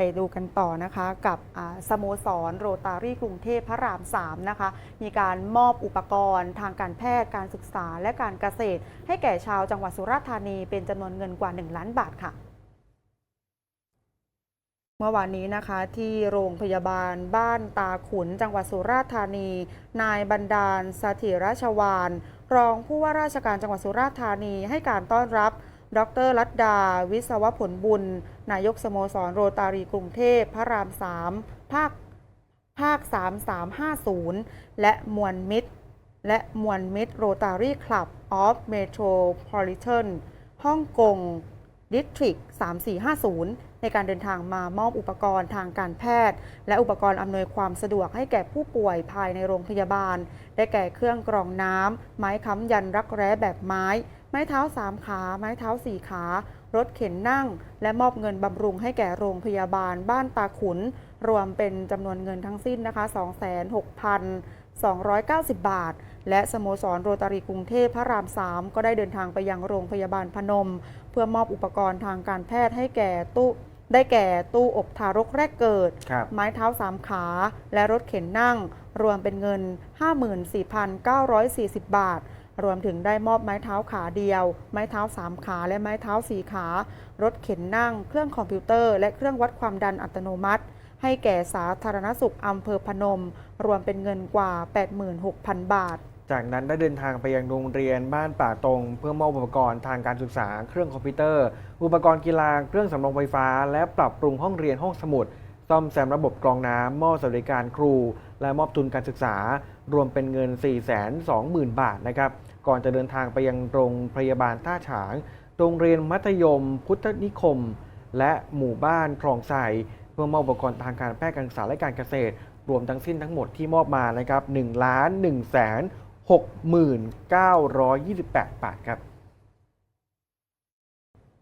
ไปดูกันต่อนะคะกับสโมสรโรตารี่กรุงเทพพระราม 3 นะคะ มีการมอบอุปกรณ์ทางการแพทย์การศึกษาและการเกษตร ให้แก่ชาวจังหวัดสุราษฎร์ธานีเป็นจำนวนเงินกว่า 1 ล้านบาทค่ะเมื่อวานนี้นะคะที่โรงพยาบาลบ้านตาขุนจังหวัดสุราษฎร์ธานี นายบรรดาลสถิราชวาน รองผู้ว่าราชการจังหวัดสุราษฎร์ธานีให้การต้อนรับ ดรลัดดา วิศวผลบุญ นายกสโมสรโรตารีกรุงเทพ พระราม3ภาคภาค 3350 และมวลมิตร และมวลมิตรโรตารี่คลับออฟเมโทรโพลิเทนฮ่องกง ดิสทริก3450 ในการเดินทางมามอบอุปกรณ์ทางการแพทย์ และอุปกรณ์อำนวยความสะดวกให้แก่ผู้ป่วยภายในโรงพยาบาล ได้แก่เครื่องกรองน้ำ ไม้ค้ำยันรักแร้แบบไม้ ไม้เท้าสามขา ไม้เท้าสี่ขา รถเข็นนั่ง และมอบเงินบำรุงให้แก่โรงพยาบาลบ้านตาขุน รวมเป็นจำนวนเงินทั้งสิ้นนะคะ 26,290 บาท และสโมสรโรตารีกรุงเทพพระราม 3 ก็ได้เดินทางไปยังโรงพยาบาลพนม เพื่อมอบอุปกรณ์ทางการแพทย์ให้แก่ตู้ได้แก่ตู้อบทารกแรกเกิดครับไม้เท้าสามขา และรถเข็นนั่ง รวมเป็นเงิน 54,940 บาท รวมถึงได้มอบไม้เท้าขาเดียว ไม้เท้าสามขา และไม้เท้าสี่ขา รถเข็นนั่ง เครื่องคอมพิวเตอร์ และเครื่องวัดความดันอัตโนมัติ ให้แก่สาธารณสุขอำเภอพนม รวมเป็นเงินกว่า 86,000 บาท จากนั้นได้เดินทางไปยังโรงเรียนบ้านป่าตรง เพื่อมอบอุปกรณ์ทางการศึกษา เครื่องคอมพิวเตอร์ อุปกรณ์กีฬา เครื่องสำรองไฟฟ้า และปรับปรุงห้องเรียนห้องสมุด ซ่อมแซมระบบกรองน้ำมอบสวัสดิการครู และมอบทุนการศึกษา รวมเป็นเงิน 420,000 บาทนะครับ ก่อนจะเดินทางไปยังโรงพยาบาลท่าฉาง โรงเรียนมัธยม พุทธนิคม และหมู่บ้านคลองไทรเพื่อมอบอุปกรณ์ทางการแพทย์การศึกษาและการเกษตร รวมทั้งสิ้นทั้งหมดที่มอบมานะครับ1ล้าน1แสน 6928 บาทครับ